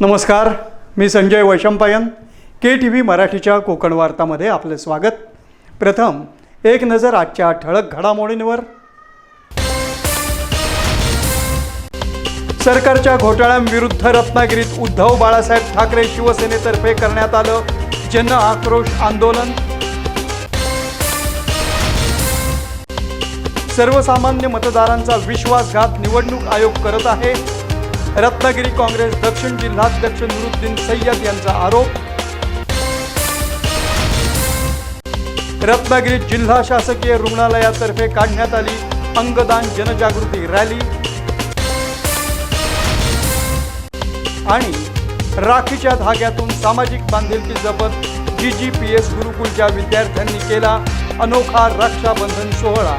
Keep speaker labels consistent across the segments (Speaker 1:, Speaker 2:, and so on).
Speaker 1: नमस्कार मी Sanjay Vaishampayan K T V मराठीच्या कोकण वार्तामध्ये आपले स्वागत. प्रथम एक नजर आजच्या ठळक घडामोडींवर. सरकारच्या घोटाळ्यांविरुद्ध रत्नागिरीत उद्धव बाळासाहेब ठाकरे शिवसेनेतर्फे करण्यात आलं जन आक्रोश आंदोलन. सर्वसामान्य मतदारांचा विश्वासघात निवडणूक आयोग करत आहे. रत्नागिरी काँग्रेस दक्षिण जिल्हाध्यक्ष नुरुद्दीन सय्यद यांचा आरोप. रत्नागिरी जिल्हा शासकीय रुग्णालयातर्फे काढण्यात आली अंगदान जनजागृती रॅली. आणि राखीच्या धाग्यातून सामाजिक बांधिलकी जपत जी जी पी एस गुरुकुलच्या विद्यार्थ्यांनी केला अनोखा रक्षाबंधन सोहळा.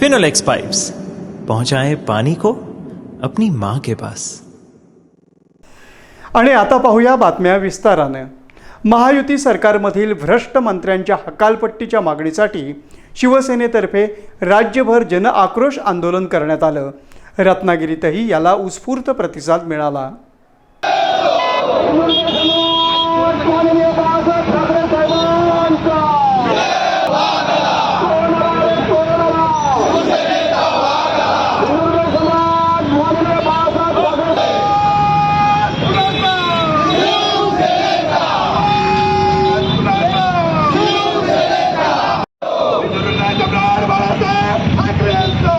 Speaker 2: फिनोलेक्स पाइप्स पहुंचाए पानी को अपनी माँ के पास।
Speaker 1: आणि आता पाहूया बातम्या विस्तारानं. महायुती सरकारमधील भ्रष्ट मंत्र्यांच्या हकालपट्टीच्या मागणीसाठी शिवसेनेतर्फे राज्यभर जन आक्रोश आंदोलन करण्यात आलं. रत्नागिरीतही याला उत्स्फूर्त प्रतिसाद मिळाला
Speaker 3: जब्रार बाळासाहेब ठाकरे यांचं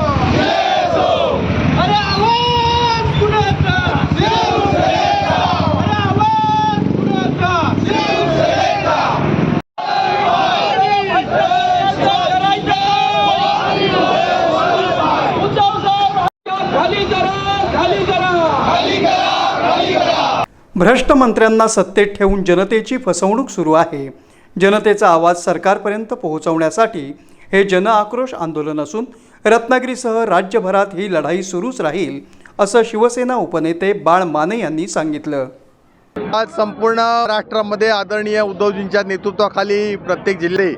Speaker 4: अरे आवाज कुणाचा अरे आवाज कुणाचा उद्धव साहेब खाली करा खाली करा
Speaker 1: भ्रष्ट मंत्र्यांना सत्तेत ठेवून जनतेची फसवणूक सुरू आहे. जनतेचा आवाज सरकारपर्यंत पोहोचवण्यासाठी हे जन आक्रोश आंदोलन असून रत्नागिरीसह राज्यभरात ही लढाई सुरूच राहील असं शिवसेना उपनेते बाळ माने यांनी सांगितलं.
Speaker 3: आज संपूर्ण राष्ट्रामध्ये आदरणीय उद्धवजींच्या नेतृत्वाखाली प्रत्येक जिल्हे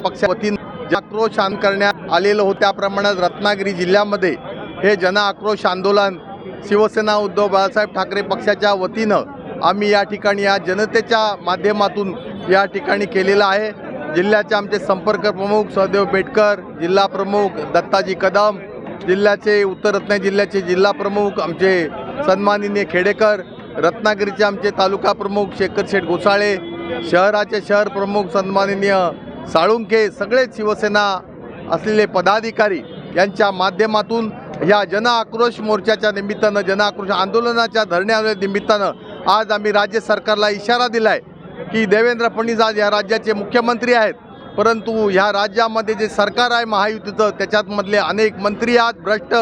Speaker 3: पक्षा वतीनं आक्रोश शांत करण्यात आलेलं होतं प्रमाणात रत्नागिरी जिल्ह्यामध्ये हे जन आक्रोश आंदोलन शिवसेना उद्धव बाळासाहेब ठाकरे पक्षाच्या वतीनं आम्ही या ठिकाणी या जनतेच्या माध्यमातून या ठिकाणी केलेलं आहे. जिल्ह्याचे आमचे संपर्क प्रमुख सहदेव बेटकर जिल्हा प्रमुख दत्ताजी कदम जिल्ह्याचे उत्तर रत्नागिरी जिल्ह्याचे जिल्हा प्रमुख आमचे सन्माननीय खेडेकर रत्नागिरीचे आमचे तालुका प्रमुख शेखर शेठ गोसाळे शहराचे शहर प्रमुख सन्माननीय साळुंके सगळेच शिवसेना असलेले पदाधिकारी यांच्या माध्यमातून या जन आक्रोश मोर्चाच्या निमित्तानं जन आक्रोश आंदोलनाच्या धरण्या निमित्तानं आज आम्ही राज्य सरकारला इशारा दिला आहे की देवेंद्र फडणवीस आज या राज्याचे मुख्यमंत्री आहेत. परंतु ह्या राज्यामध्ये जे सरकार आहे महायुतीचं त्याच्यातमधले अनेक मंत्री आज भ्रष्ट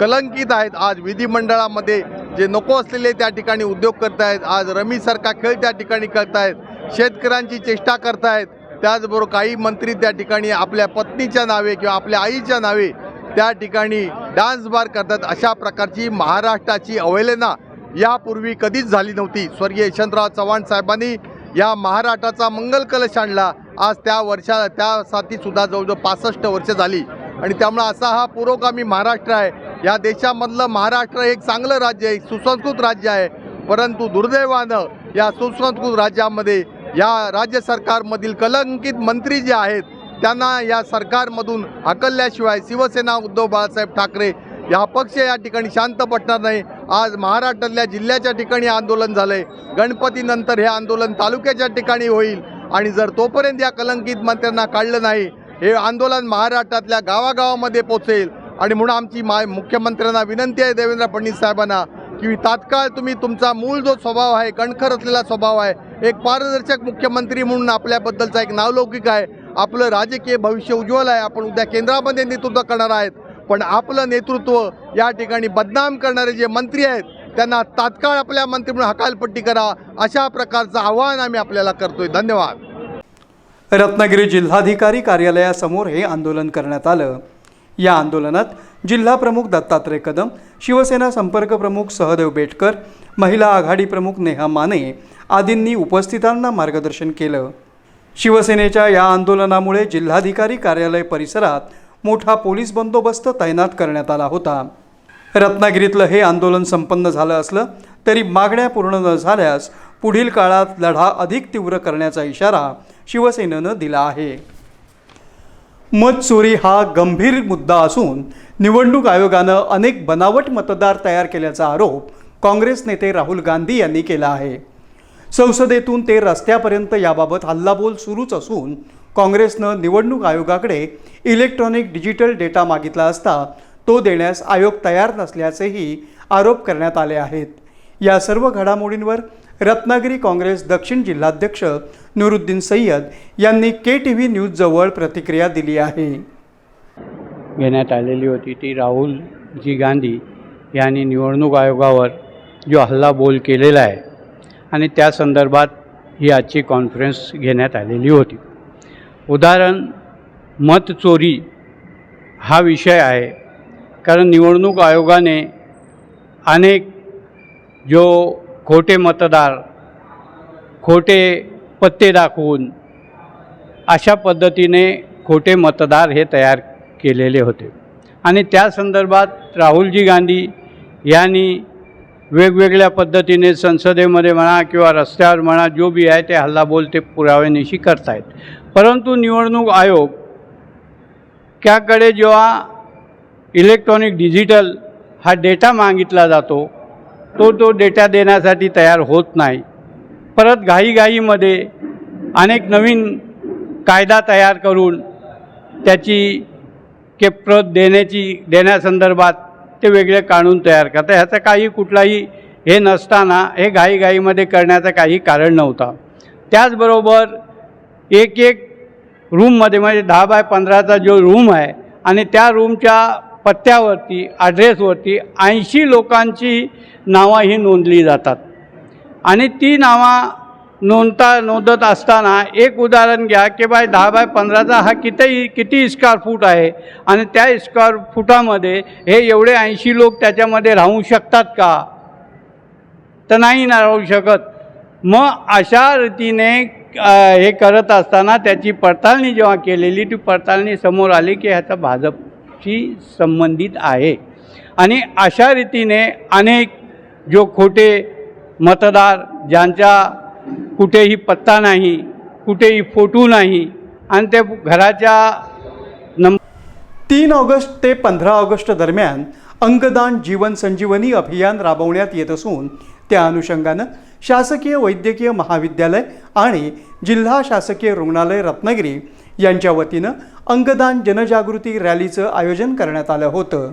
Speaker 3: कलंकित आहेत. आज विधिमंडळामध्ये जे नको असलेले त्या ठिकाणी उद्योग करतायत आज रमीसारखा खेळ त्या ठिकाणी करतायत शेतकऱ्यांची चेष्टा करतायत. त्याचबरोबर काही मंत्री त्या ठिकाणी आपल्या पत्नीच्या नावे किंवा आपल्या आईच्या नावे त्या ठिकाणी डान्स बार करतात. अशा प्रकारची महाराष्ट्राची अवहेलना यापूर्वी कधीच झाली नव्हती. स्वर्गीय यशवंतराव चव्हाण साहेबांनी या महाराष्ट्राचा मंगल कलश आणला. आज त्या वर्षा त्यासाठी सुद्धा जवळजवळ पासष्ट वर्ष झाली. आणि त्यामुळे असा हा पुरोगामी महाराष्ट्र आहे. या देशामधलं महाराष्ट्र एक चांगलं राज्य आहे. सुसंस्कृत राज्य आहे. परंतु दुर्दैवानं या सुसंस्कृत राज्यामध्ये या राज्य सरकारमधील कलंकित मंत्री जे आहेत त्यांना या सरकारमधून हाकलल्याशिवाय शिवसेना उद्धव बाळासाहेब ठाकरे या पक्ष या ठिकाणी शांत पटणार नाही. आज महाराष्ट्रातल्या जिल्ह्याच्या ठिकाणी आंदोलन झालं आहे गणपतीनंतर हे आंदोलन तालुक्याच्या ठिकाणी होईल. आणि जर तोपर्यंत या कलंकित मंत्र्यांना काढलं नाही हे आंदोलन महाराष्ट्रातल्या गावागावामध्ये पोचेल. आणि म्हणून आमची मा मुख्यमंत्र्यांना विनंती आहे देवेंद्र फडणवीस साहेबांना की तात्काळ तुम्ही तुमचा मूळ जो स्वभाव आहे कणखर असलेला स्वभाव आहे एक पारदर्शक मुख्यमंत्री म्हणून आपल्याबद्दलचा एक नावलौकिक आहे. आपलं राजकीय भविष्य उज्ज्वल आहे. आपण उद्या केंद्रामध्ये नेतृत्व करणार आहेत. पण आपलं नेतृत्व या ठिकाणी बदनाम करणारे जे मंत्री आहेत त्यांना तात्काळ आपल्या मंत्री म्हणून हकालपट्टी करा अशा प्रकारचं आव्हान आम्ही आपल्याला करतोय. धन्यवाद.
Speaker 1: रत्नागिरी जिल्हाधिकारी कार्यालयासमोर हे आंदोलन करण्यात आलं. या आंदोलनात जिल्हा प्रमुख दत्तात्रय कदम शिवसेना संपर्क प्रमुख सहदेव बेटकर महिला आघाडी प्रमुख नेहा माने आदींनी उपस्थितांना मार्गदर्शन केलं. शिवसेनेच्या या आंदोलनामुळे जिल्हाधिकारी कार्यालय परिसरात मोठा पोलीस बंदोबस्त तैनात करण्यात आला होता. रत्नागिरीतलं हे आंदोलन संपन्न झालं असलं तरी मागण्या पूर्ण न झाल्यास पुढील काळात लढा अधिक तीव्र करण्याचा इशारा शिवसेनेनं दिला आहे. मत चोरी हा गंभीर मुद्दा असून निवडणूक आयोगानं अनेक बनावट मतदार तयार केल्याचा आरोप काँग्रेस नेते राहुल गांधी यांनी केला आहे. संसदेतून ते रस्त्यापर्यंत याबाबत हल्लाबोल सुरूच असून काँग्रेसनं निवडणूक आयोगाकडे इलेक्ट्रॉनिक डिजिटल डेटा मागितला असता तो देण्यास आयोग तयार नसल्याचेही आरोप करण्यात आले आहेत. या सर्व घडामोडींवर रत्नागिरी काँग्रेस दक्षिण जिल्हाध्यक्ष नुरुद्दीन सय्यद यांनी के टी व्ही न्यूजजवळ प्रतिक्रिया दिली आहे.
Speaker 5: घेण्यात आलेली होती ती राहुलजी गांधी यांनी निवडणूक आयोगावर जो हल्लाबोल केलेला आहे आणि त्या संदर्भात ही आजची कॉन्फरन्स घेण्यात आलेली होती. उदाहरण मतचोरी हा विषय आहे कारण निवडणूक आयोगाने अनेक जो खोटे मतदार खोटे पत्ते दाखवून अशा पद्धतीने खोटे मतदार हे तयार केलेले होते. आणि त्या संदर्भात राहुलजी गांधी यांनी वेगवेगळ्या पद्धतीने संसदेमध्ये म्हणा किंवा रस्त्यावर म्हणा जो बी आहे ते हल्लाबोल ते पुराव्यानिशी करतायत. परंतु निवडणूक आयोग त्याकडे जेव्हा इलेक्ट्रॉनिक डिजिटल हा डेटा मागितला जातो तो तो डेटा देण्यासाठी तयार होत नाही. परत घाईघाईमध्ये अनेक नवीन कायदा तयार करून त्याची के प्रत देण्याची देण्यासंदर्भात ते वेगळे कानून तयार करतात ह्याचं काही कुठलाही हे नसताना हे घाईघाईमध्ये करण्याचं काही कारण नव्हतं. त्याचबरोबर एक एक रूममध्ये म्हणजे दहा बाय पंधराचा जो रूम आहे आणि त्या रूमच्या पत्त्यावरती ॲड्रेसवरती ऐंशी लोकांची नावं ही नोंदली जातात. आणि ती नावं नोंदता नोंदत असताना एक उदाहरण घ्या की बाय दहा बाय पंधराचा हा किती किती स्क्वेअर फूट आहे? आणि त्या स्क्वेअर फुटामध्ये हे एवढे ऐंशी लोक त्याच्यामध्ये राहू शकतात का? तर नाही ना राहू शकत. मग अशा रीतीने हे करत असताना त्याची पडताळणी जेव्हा केलेली ती पडताळणी समोर आली की ह्याचा भाजपशी संबंधित आहे. आणि अशा रीतीने अनेक जो खोटे मतदार ज्यांच्या कुठेही पत्ता नाही कुठेही फोटो नाही. आणि ते घराच्या नंबर
Speaker 1: तीन ऑगस्ट ते पंधरा ऑगस्ट दरम्यान अंगदान जीवन संजीवनी अभियान राबवण्यात येत असून त्या अनुषंगानं शासकीय वैद्यकीय महाविद्यालय आणि जिल्हा शासकीय रुग्णालय रत्नागिरी यांच्या वतीनं अंगदान जनजागृती रॅलीचं आयोजन करण्यात आलं होतं.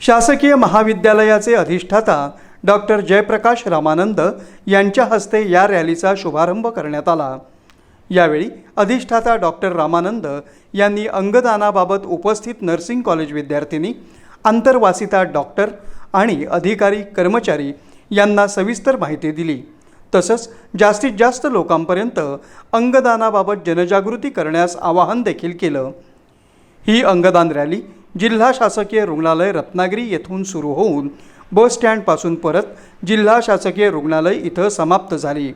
Speaker 1: शासकीय महाविद्यालयाचे अधिष्ठाता डॉक्टर जयप्रकाश रामानंद यांच्या हस्ते या रॅलीचा शुभारंभ करण्यात आला. यावेळी अधिष्ठाता डॉक्टर रामानंद यांनी अंगदानाबाबत उपस्थित नर्सिंग कॉलेज विद्यार्थिनी आंतरवासिता डॉक्टर आणि अधिकारी कर्मचारी यांना सविस्तर माहिती दिली. तसंच जास्तीत जास्त लोकांपर्यंत अंगदानाबाबत जनजागृती करण्यास आवाहन देखील केलं. ही अंगदान रॅली जिल्हा शासकीय रुग्णालय रत्नागिरी येथून सुरू होऊन बस स्टँडपासून परत जिल्हा शासकीय रुग्णालय इथं समाप्त झाली.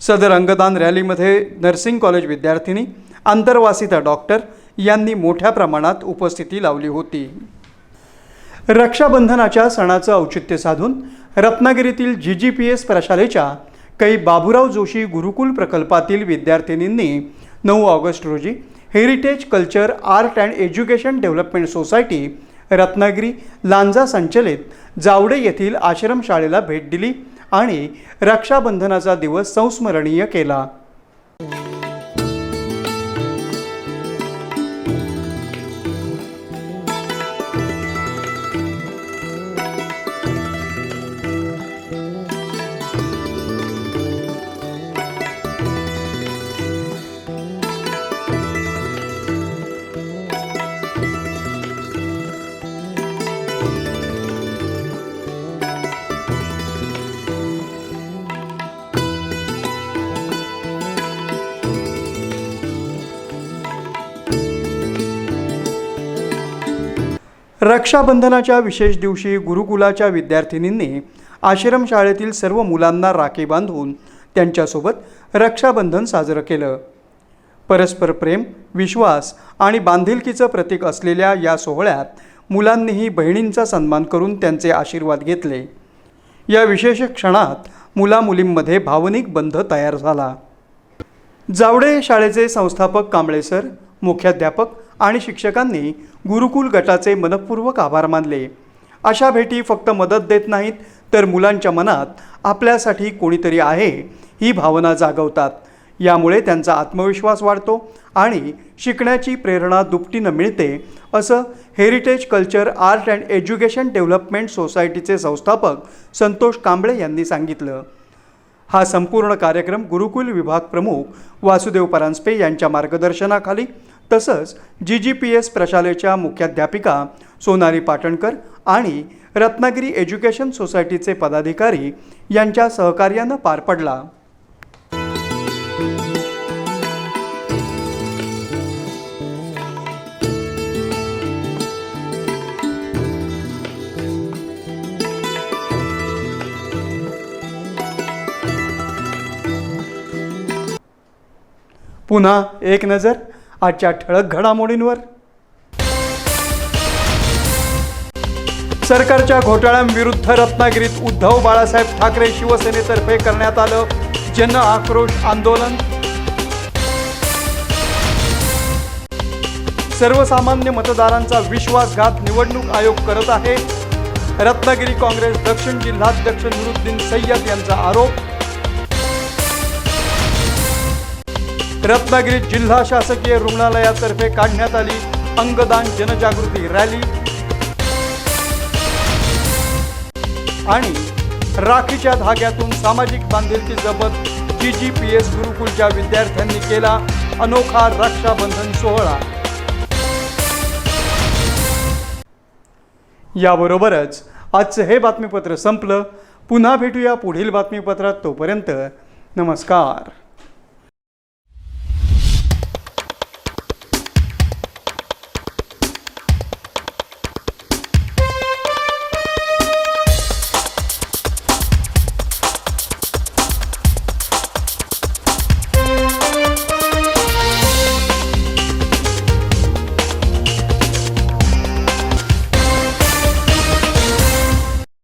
Speaker 1: सदर अंगदान रॅलीमध्ये नर्सिंग कॉलेज विद्यार्थिनी आंतरवासिता डॉक्टर यांनी मोठ्या प्रमाणात उपस्थिती लावली होती. रक्षाबंधनाच्या सणाचं औचित्य साधून रत्नागिरीतील जी जी पी एस प्रशालेच्या काही बाबुराव जोशी गुरुकुल प्रकल्पातील विद्यार्थिनींनी नऊ ऑगस्ट रोजी heritage culture art and education development society Ratnagiri Lanja संचलित जावडे येथील आश्रमशाळेला भेट दिली आणि रक्षाबंधनाचा दिवस संस्मरणीय केला. रक्षाबंधनाच्या विशेष दिवशी गुरुकुलाच्या विद्यार्थिनींनी आश्रमशाळेतील सर्व मुलांना राखी बांधून त्यांच्यासोबत रक्षाबंधन साजरं केलं. परस्पर प्रेम विश्वास आणि बांधिलकीचं प्रतीक असलेल्या या सोहळ्यात मुलांनीही बहिणींचा सन्मान करून त्यांचे आशीर्वाद घेतले. या विशेष क्षणात मुलामुलींमध्ये भावनिक बंध तयार झाला. जावडे शाळेचे संस्थापक कांबळे सर मुख्याध्यापक आणि शिक्षकांनी गुरुकुल गटाचे मनपूर्वक आभार मानले. अशा भेटी फक्त मदत देत नाहीत तर मुलांच्या मनात आपल्यासाठी कोणीतरी आहे ही भावना जागवतात. यामुळे त्यांचा आत्मविश्वास वाढतो आणि शिकण्याची प्रेरणा दुपटीनं मिळते असं heritage culture art and education development सोसायटीचे संस्थापक संतोष कांबळे यांनी सांगितलं. हा संपूर्ण कार्यक्रम गुरुकुल विभाग प्रमुख वासुदेव परांजपे यांच्या मार्गदर्शनाखाली तसंच जी जी पी एस प्रशालेच्या मुख्याध्यापिका सोनाली पाटणकर आणि रत्नागिरी एज्युकेशन सोसायटीचे पदाधिकारी यांच्या सहकार्यानं पार पडला. पुन्हा एक नजर आजच्या ठळक घडामोडींवर. सरकारच्या घोटाळ्यांविरुद्ध रत्नागिरीत उद्धव बाळासाहेब ठाकरे शिवसेनेतर्फे करण्यात आलं जन आक्रोश आंदोलन. सर्वसामान्य मतदारांचा विश्वासघात निवडणूक आयोग करत आहे. रत्नागिरी काँग्रेस दक्षिण जिल्हाध्यक्ष नुरुद्दीन सय्यद यांचा आरोप. रत्नागिरी जिल्हा शासकीय रुग्णालयातर्फे काढण्यात आली अंगदान जनजागृती रॅली. आणि राखीच्या धाग्यातून सामाजिक बांधिलकी जपत जी जी पी एस गुरुकुलच्या विद्यार्थ्यांनी केला अनोखा रक्षाबंधन सोहळा. याबरोबरच आजचं हे बातमीपत्र संपलं. पुन्हा भेटूया पुढील बातमीपत्रात तोपर्यंत नमस्कार.